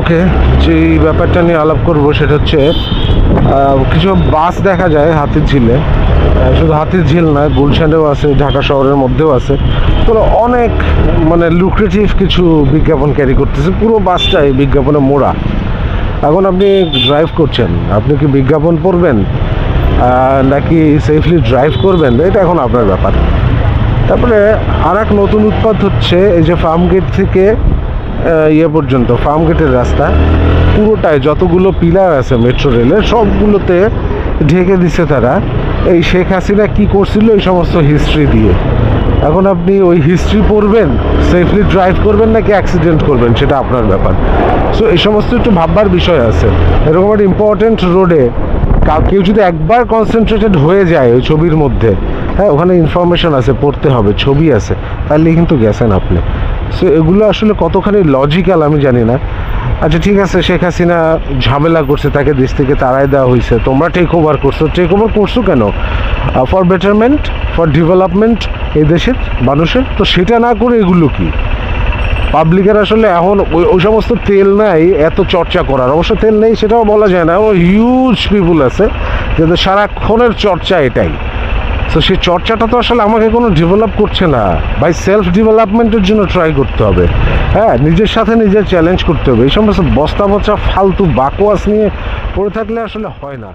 ওকে যে ব্যাপারটা নিয়ে আলাপ করব সেটা হচ্ছে কিছু বাস দেখা যায় হাতির ঝিলে। শুধু হাতির ঝিল নয়, গুলশানেও আছে, ঢাকা শহরের মধ্যেও আছে। তো অনেক মানে লুক্রেটিভ কিছু বিজ্ঞাপন ক্যারি করতেছে। পুরো বাসটাই বিজ্ঞাপনে মোড়া। এখন আপনি ড্রাইভ করছেন, আপনি কি বিজ্ঞাপন পড়বেন নাকি সেফলি ড্রাইভ করবেন? এটা এখন আপনার ব্যাপার। তারপরে আর এক নতুন উৎপাদ হচ্ছে, এই যে ফার্ম গেট থেকে ইয়ে পর্যন্ত ফার্ম গেটের রাস্তা পুরোটায় যতগুলো পিলার আছে মেট্রো রেলের সবগুলোতে ঢেকে দিছে তারা। এই শেখ হাসিনা কি করছিল এই সমস্ত হিস্ট্রি দিয়ে? এখন আপনি ওই হিস্ট্রি পড়বেন সেফলি ড্রাইভ করবেন নাকি অ্যাক্সিডেন্ট করবেন, সেটা আপনার ব্যাপার। সো এই সমস্ত একটু ভাববার বিষয় আছে। এরকম একটা ইম্পর্টেন্ট রোডে কেউ যদি একবার কনসেন্ট্রেটেড হয়ে যায় ওই ছবির মধ্যে হ্যাঁ ওখানে ইনফরমেশন আছে, পড়তে হবে, ছবি আছে, তাহলে কিন্তু গেছেন আপনি। সো এগুলো আসলে কতখানি লজিক্যাল আমি জানি না। আচ্ছা ঠিক আছে, শেখ হাসিনা ঝামেলা করছে, তাকে দেশ থেকে তাড়াই দেওয়া হয়েছে। তোমরা টেক ওভার করছ। টেক ওভার করছ কেন? ফর বেটারমেন্ট ফর ডেভেলপমেন্ট এই দেশের মানুষের? তো সেটা না করে এগুলো কি? পাবলিকের আসলে এখন ওই ওই সমস্ত তেল নাই, এত চর্চা করার। অবশ্য তেল নেই, সেটাও বলা যায় না। হিউজ পিপুল আছে, যাদের সারাক্ষণের চর্চা এটাই। তো সেই চর্চাটা তো আসলে আমাকে কোনো ডেভেলপ করছে না। বাই সেলফ ডেভেলপমেন্টের জন্য ট্রাই করতে হবে। হ্যাঁ নিজের সাথে নিজের চ্যালেঞ্জ করতে হবে। এই সমস্ত বস্তা বচা ফালতু বাকোয়াস নিয়ে পড়ে থাকলে আসলে হয় না।